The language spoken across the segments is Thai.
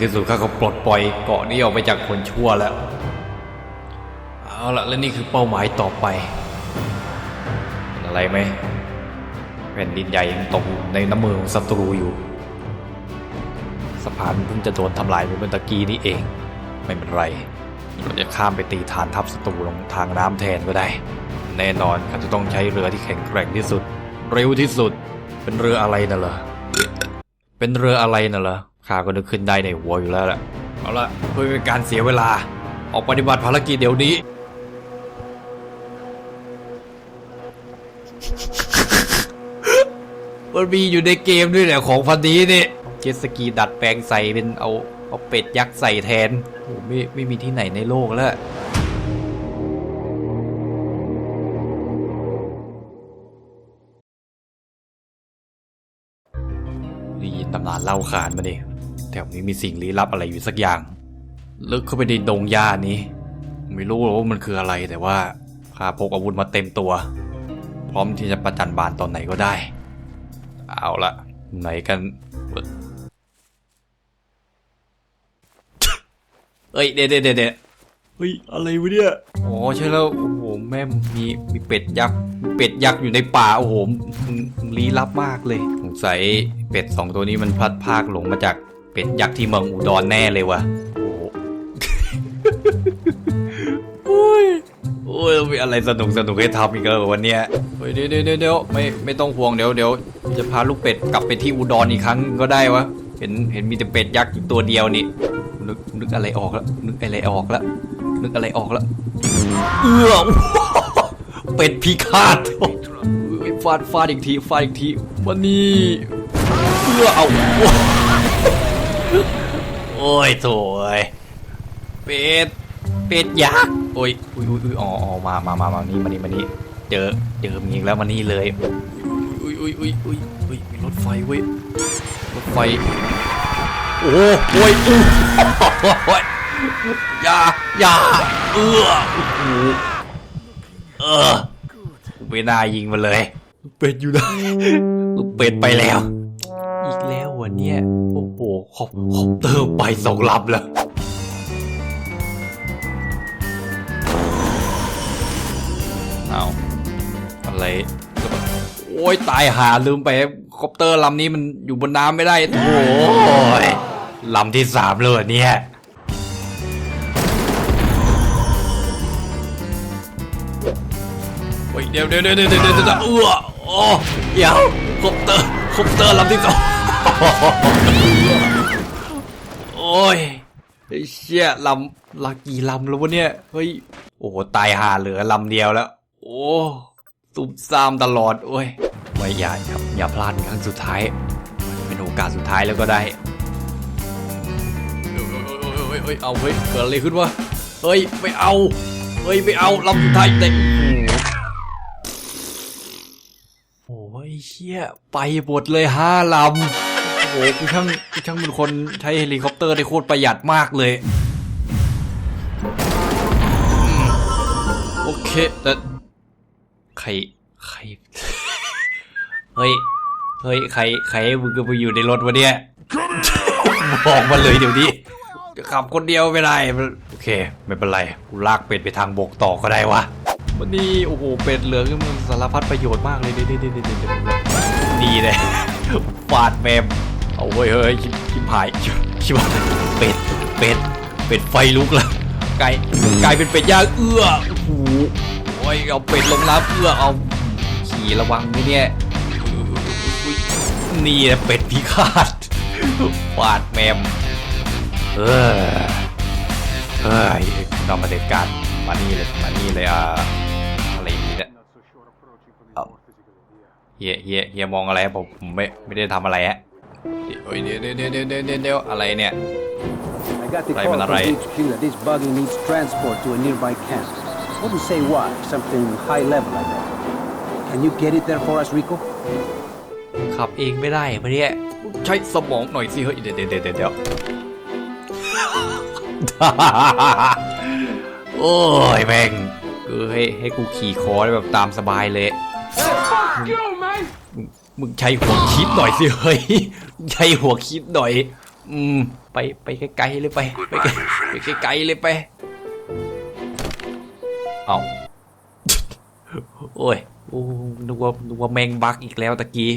ที่สุดข้าก็ปลดปล่อยเกาะนี้ออกไปจากคนชั่วแล้ว เอาละและนี่คือเป้าหมายต่อไปเป็นอะไรไหมแผ่นดินใหญ่ยังตกในน้ำมือของศัตรูอยู่สะพานเพิ่งจะโดนทำลายไปเมื่อตะกี้นี้เอง ไม่เป็นไรเราจะข้ามไปตีฐานทัพศัตรูลงทางน้ำแทนก็ได้ แน่นอนข้าจะต้องใช้เรือที่แข็งแกร่งที่สุด เร็วที่สุด เป็นเรืออะไรน่ะเหรอเป็นเรืออะไรน่ะเหรอ ข้าก็นึกขึ้นได้ในหัวอยู่แล้วแหละเอาละเพื่อเป็นการเสียเวลา ออกปฏิบัติภารกิจเดี๋ยวนี้ มันมีอยู่ในเกมด้วยแหละของพันนี้นี่เจ็ตสกีดัดแปลงใส่เป็นเอาเอาเป็ดยักษ์ใส่แทนโอ้ไม่ไม่มีที่ไหนในโลกแล้วได้ยินตำนานเล่าขานมาดิ แถวนี้มีสิ่งลี้ลับอะไรอยู่สักอย่าง ลึกเข้าไปในดงหญ้านี้ ไม่รู้หรอกว่ามันคืออะไรแต่ว่าข้าพกอาวุธมาเต็มตัว พร้อมที่จะประจันบานตอนไหนก็ได้ เอาละไหนกัน เอ้ยเดี๋ยวเดี๋ยวเดี๋ยวเฮ้ยอะไรวะเนี่ย อ๋อใช่แล้วโอ้โหแม่มีมีเป็ดยักษ์เป็ดยักษ์อยู่ในป่าโอ้โหลี้ลับมากเลย สงสัยเป็ดสองตัวนี้มันพลัดพากหลงมาจาก เป็ดยักษ์ที่เมืองอุดรแน่เลยวะโอ้โหโอ้ยโอ้ยมีอะไรสนุกสนุกให้ทำอีกแล้ววันเนี้ยเฮ้ยเดี๋ยวเดี๋ยวเดี๋ยวเดี๋ยวไม่ไม่ต้องห่วงเดี๋ยวเดี๋ยวจะพาลูกเป็ดกลับไปที่อุดรอีกครั้งก็ได้วะเห็นเห็นมีแต่เป็ดยักษ์อยู่ตัวเดียวนี่นึกนึกอะไรออกแล้วนึกอะไรออกแล้วนึกอะไรออกแล้วเอื้อเป็ดพิฆาตโอ้ยฟาดฟาดอีกทีฟาดอีกทีวันนี้เอื้อเอา โอ้ยโถ่เอ้ยเป็ดเป็ดยักษ์โอ้ยอุ้ยอุ้ยอุ้ยอ๋ออ๋อมามามามานี่มานี่มานี่เจอเจอมีอีกแล้วมานี่เลยอุ้ยอุ้ยอุ้ยอุ้ยอุ้ยมีรถไฟเว้ยรถไฟโอ้โหโอ้ยอู้โอ้ยอย่าอย่าเออโอ้โหเออไม่น่ายิงมันเลย เป็ดอยู่ไหนลูกเป็ดไปแล้ว อีกแล้ววันเนี้ยโอ้โห คอปคอปเตอร์ไปสองลำแล้วเอาอะไรโอ้ยตายหาลืมไปคอปเตอร์ลำนี้มันอยู่บนน้ำไม่ได้ โอ้ยลำที่สามเลยเหรอเนี่ยโอ้ยเดี๋ยวเดี๋ยวเดี๋ยวเดี๋ยวเดี๋ยวเดี๋ยวเออโอ้เดี๋ยวคอปเตอร์คอปเตอร์ลำที่สอง โอ้ยไอ้เชี่ยลำลักกี่ลำแล้ววะเนี่ย เฮ้ย โอ้ตายหาเหลือลำเดียวแล้ว โอ้ตุ่มซ่ามตลอด โอ้ย ไม่อย่าครับ อย่าพลาดครั้งสุดท้าย มันเป็นโอกาสสุดท้ายแล้วก็ได้เอ้ยเอ้ยเอ้ย เอาเฮ้ย เกิดอะไรขึ้นวะ เฮ้ยไม่เอา เฮ้ยไม่เอาลำสุดท้ายเต็มโอ้ยเชี่ยไปหมดเลยห้าลำ โอ้โหกูช่างกูช่างเป็นคนใช้เฮลิคอปเตอร์ได้โคตรประหยัดมากเลยโอเคแต่ใครใครเฮ้ยเฮ้ยใครใครให้มึงก็ไปอยู่ในรถวะเนี่ยบอกมาเลยเดี๋ยวนี้ขับคนเดียวไม่ได้โอเค ไม่เป็นไรกูลากเป็ดไปทางบกต่อก็ได้วะวันนี้โอ้โหเป็ดเหลืองมันสารพัดประโยชน์มากเลยนี่นี่นี่นี่นี่นี่เลยฟาดแมม เอาเว้ยเฮ้ยชิบหายชิบหายเป็ดเป็ดเป็ดไฟลุกแล้วไก่ไก่เป็นเป็ดย่างเอื้อโอ้โอ้ยเอาเป็ดลงน้ำเอื้อเอาขี่ระวังไหมเนี่ยนี่เป็ดพิฆาตฟาดแมมเออเฮ้ยเรามาเด็ดการมานี่เลยมานี่เลยอ่าอะไรนี่เนี่ยเอ้าเฮียเฮียเฮียมองอะไรผมผมไม่ไม่ได้ทำอะไรฮะ เฮ้ยเดี๋ยวเดี๋ยวเดี๋ยวเดี๋ยวเดี๋ยวเดี๋ยวอะไรเนี่ย I got the Right, call man, from right. HQ that this buggy needs transport to a nearby camp. Wouldn't say what, something high level I bet. Can you get it there for us, Rico? ขับเองไม่ได้ปะเนี่ยใช้สมองหน่อยสิเฮ้ยเดี๋ยวเดี๋ยวเดี๋ยวเดี๋ยว โอ้ยแม่งกูให้ให้กูขี่คอได้แบบตามสบายเลย มึงมึงใช้หัวคิดหน่อยสิเฮ้ย มึงใช้หัวคิดหน่อย อืม ไปไปไกลๆเลยไป ไปไกลไปไกลๆเลยไป เอาโอ้ย โอ้นึกว่านึกว่าแมงบักอีกแล้วตะกี้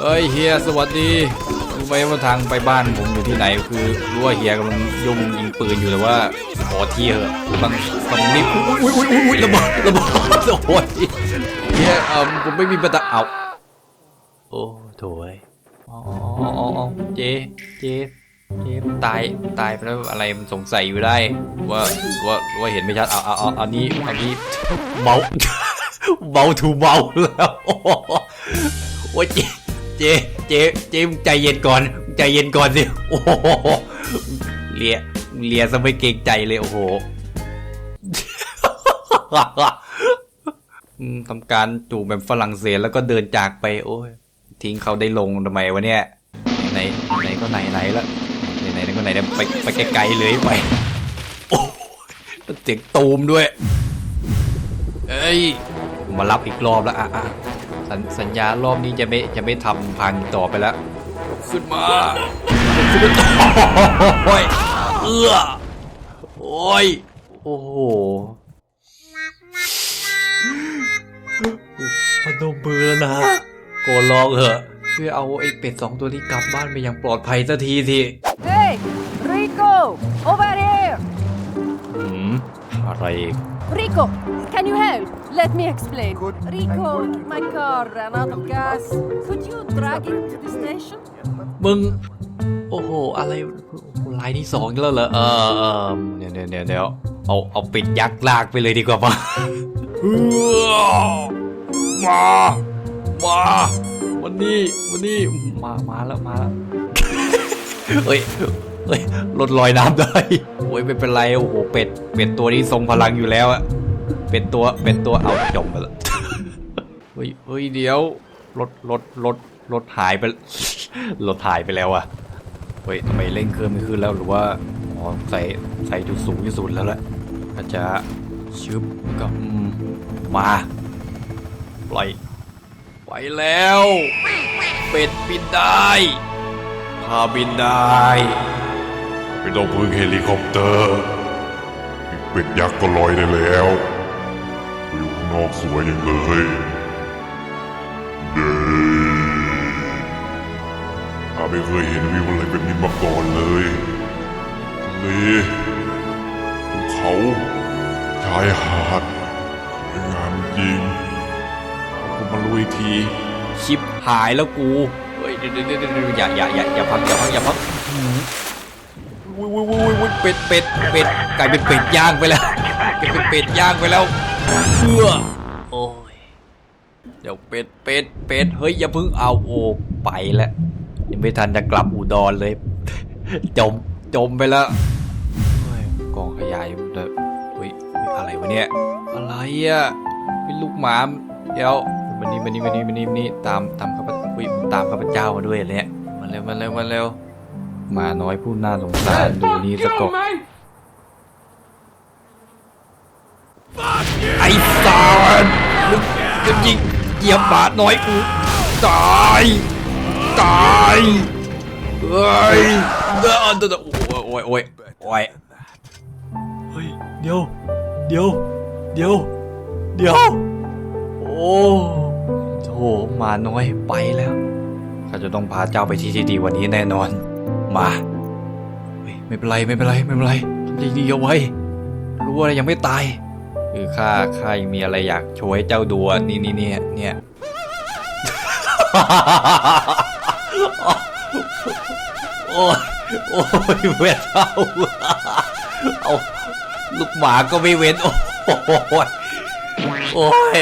เฮ้ยเฮียสวัสดีรู้ไหมว่าทางไปบ้านผมอยู่ที่ไหน คือรู้ว่าเฮียกำลังยุ่งยิงปืนอยู่แต่ว่าขอที่เหอะกำลังกำลังรีบอุ้ยอุ้ยอุ้ยอุ้ยระเบิดระเบิดโอ้ยเฮียเออผมไม่มีประตะเอาโอ้โถย อ๋ออ๋ออ๋อเจ เจ เจตาย ตายไปแล้วอะไรมันสงสัยอยู่ได้ ว่าว่าว่าเห็นไม่ชัดเอาเอาเอาอานี้เอานี้เบาเบาถูเบาแล้วโอ้โหโอ้ยเจเจเจเจมึงใจเย็นก่อนมึงใจเย็นก่อนสิโอ้โหเลียเลียซะไม่เกรงใจเลยโอ้โหทำการจูบแบบฝรั่งเศสแล้วก็เดินจากไป โอ้ย ทิ้งเขาได้ลงทำไมวะเนี่ยไหนไหนก็ไหนไหนละไหนไหนก็ไหนเนี่ยไปไปไกลๆเลยไปโอ้เสียงตูมด้วยเอ้ยกูมารับอีกรอบแล้วอะอะสัญสัญญารอบนี้จะไม่จะไม่ทำพังต่อไปแล้วขึ้นมาขึ้นมาโอ้ยเอื้อโอ้ยโอ้โหพนมมือแล้วนะ โกลองเหอะช่วยเอาไอ้เป็ดสองตัวนี้กลับบ้านไปอย่างปลอดภัยสักทีที Hey, Rico, over here. หืมอะไรอีก Rico, can you help? Let me explain. Rico, my car ran out of gas. Could you drag it to the station? มึง โอ้โห อะไรโอ้โหลายที่สองอีกแล้วเหรอเออเออเดี๋ยวเดี๋ยวเดี๋ยวเดี๋ยวเอา เอาปิดยักษ์ลากไปเลยดีกว่าปะเฮ้อมา มาวันนี้วันนี้มามาแล้วมาแล้วเฮ้ยเฮ้ยลดลอยน้ำได้โอ้ยไม่เป็นไรโอ้โหเป็ดเป็ดตัวนี้ทรงพลังอยู่แล้วอะเป็ดตัวเป็ดตัวเอาจมไปแล้วเฮ้ยเฮ้ยเดี๋ยวรถรถรถรถหายไปรถหายไปแล้วอะเฮ้ยทำไมเร่งเครื่องไม่ขึ้นแล้วหรือว่าอ๋อใส่ใส่จุดสูงที่สุดแล้วแหละอาจจะชึบแล้วก็อืมมาปล่อย ไปแล้ว เป็ดบินได้ข้าบินได้ ไม่ต้องพึ่งเฮลิคอปเตอร์เป็ดยักษ์ก็ลอยได้แล้ววิวข้างนอกสวยอย่างเลยเย้ข้าไม่เคยเห็นวิวอะไรแบบนี้มาก่อนเลยทะเลภูเขาชายหาดสวยงามจริง ผมมาลุยทีชิปหายแล้วกูเฮ้ยเดี๋ยวเดี๋ยวเดี๋ยวเดี๋ยวอย่าอย่าอย่าอย่าพักอย่าพักอย่าพักอื้อหือวุ้ยวุ้ยวุ้ยวุ้ยเป็ดเป็ดเป็ดกลายเป็นเป็ดย่างไปแล้วกลายเป็นเป็ดย่างไปแล้วเพื่อโอ้ยเดี๋ยวเป็ดเป็ดเป็ดเฮ้ยอย่าเพึ่งเอาโอ้ไปแล้วยังไม่ทันจะกลับอุดรเลยจมจมไปแล้วเฮ้ยกองขยายอยู่เลยเฮ้ยเฮ้ยอะไรวะเนี่ยอะไรอะเป็นลูกหมาเดี๋ยว มันนี่มันนี่มันนี่มันนี่มันนี่ตามตามข้าพเจ้าอุ้ยตามข้าพเจ้ามาด้วยเหรอเนี่ยมาเร็วมาเร็วมาเร็วหมาน้อยผู้น่าสงสารดูนี่สะกดไอ้สารมึงจะยิงเหยียบหมาน้อยกูตายตายเฮ้ยเด้อเด้อเด้อโอ้ยโอ้ยโอ้ยเฮ้ยเดี๋ยวเดี๋ยวเดี๋ยวเดี๋ยวโอ้ มาน้อยไปแล้วข้าจะต้องพาเจ้าไปที่ที่ดีวันนี้แน่นอน มาไม่เป็นไรไม่เป็นไรไม่เป็นไรทำใจดีเอาไว้ รู้ว่ายังไม่ตาย คือข้าข้ายังมีอะไรอยากโชว์ให้เจ้าดูนี่นี่เนี่ยเนี่ยโอ้ยโอ้ยเวทเอาเอาลูกหมาก็ไม่เว้นโอ้ยโอ้ยโอ้ย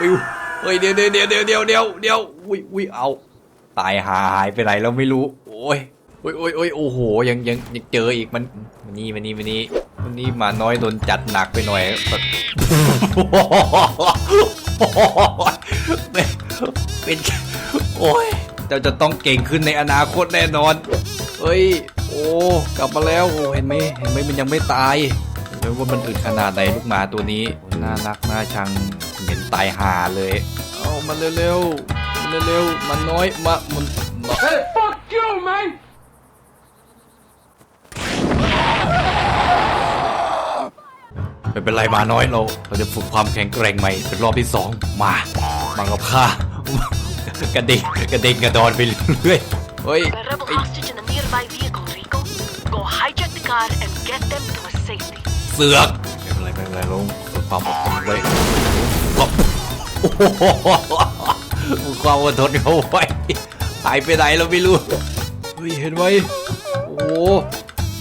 ปิวเฮ้ยเดี๋ยวเดี๋ยวเดี๋ยวเดี๋ยวเดี๋ยวเดี๋ยวเดี๋ยวอุ้ยอุ้ยเอาตายหายไปไหนแล้วไม่รู้ โอ้ยโอ้ยโอ้ยโอ้ยโอ้โหยังยังยังเจออีกมันมันนี่มันนี่มันนี่มันนี่มาน้อยโดนจัดหนักไปหน่อยเป็นเป็นโอ้ยเจ้าจะต้องเก่งขึ้นในอนาคตแน่นอนเฮ้ยโอ้กลับมาแล้วโอ้เห็นไหมเห็นไหมมันยังไม่ตายเห็นไหมว่ามันอึดขนาดไหนลูกหมาตัวนี้น่ารักน่าชัง ตายหาเลยเอามันเร็วๆมันเร็วๆมันน้อยมามัน Hey, fuck you, man. ไม่เป็นไรมาน้อยเราเราจะฝึกความแข็งแกร่งใหม่เป็นรอบที่สองมามากับข้ากระเด็กกระเด็กกระดอนไปเรื่อยๆเฮ้ย A rebel hostage in a nearby vehicle, Rico. Go hijack the car and get them to a safety. เสือกไม่เป็นไรไม่เป็นไรลงฝึกความอดทน เลยก็โอ้โหความอดทนเขาไว้หายไปไหนเราไม่รู้เฮ้ยเห็นไหมโอ้โห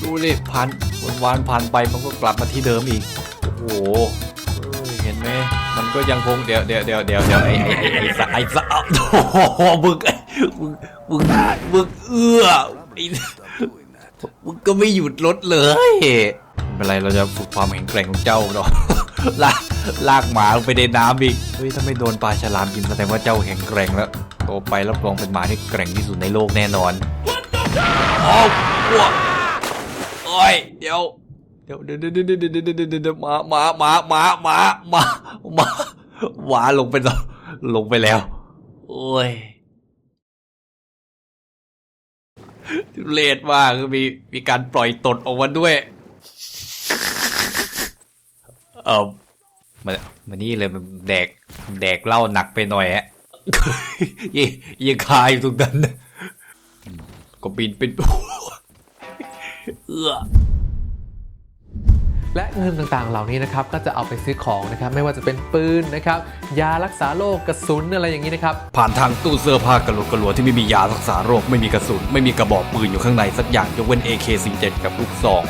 ดูดิผ่านวันวานผ่านไปมันก็กลับมาที่เดิมอีกโอ้โหเห็นไหมมันก็ยังคงเดี๋ยวเดี๋ยวเดี๋ยวเดี๋ยวเดี๋ยวไอ้ไอ้ไอ้สะไอ้สะโอ้โหมึงไอ้มึงมึงมึงเอื้อมึงก็ไม่หยุดรถเลย ไม่เป็นไรเราจะฝึกความแข็งแกร่งของเจ้าเราะลากลากหมาลงไปในน้ำอีกเฮ้ยถ้าไม่โดนปลาฉลามกินแสดงว่าเจ้าแข็งแกร่งแล้วโตไปรับรองเป็นหมาที่แกร่งที่สุดในโลกแน่นอนโอ้ปวดโอ้ยเดี๋ยวเดี๋ยวเดี๋ยวเดี๋ยวเดี๋ยวเดี๋ยวหมาหมาหมาหมาหมาหมาหมาหมาลงไปแล้วลงไปแล้ว โอ้ยทุเรศมากมีมีการปล่อยตดออกมาด้วย เออมันมันนี่เลยมันแดกแดกเหล้าหนักไปหน่อยฮะยังยังคาอยู่ตรงนั้นนะก็บินเป็นเอื้อและเงินต่างๆ เหล่านี้นะครับก็จะเอาไปซื้อของนะครับไม่ว่าจะเป็นปืนนะครับยารักษาโรคกระสุนอะไรอย่างนี้นะครับผ่านทางตู้เสื้อผ้ากระโหลกกระหลัวที่ไม่มียารักษาโรคไม่มีกระสุน ไม่มีกระบอกปืนอยู่ข้างในสักอย่างยกเว้น AK47 กับลูกซอง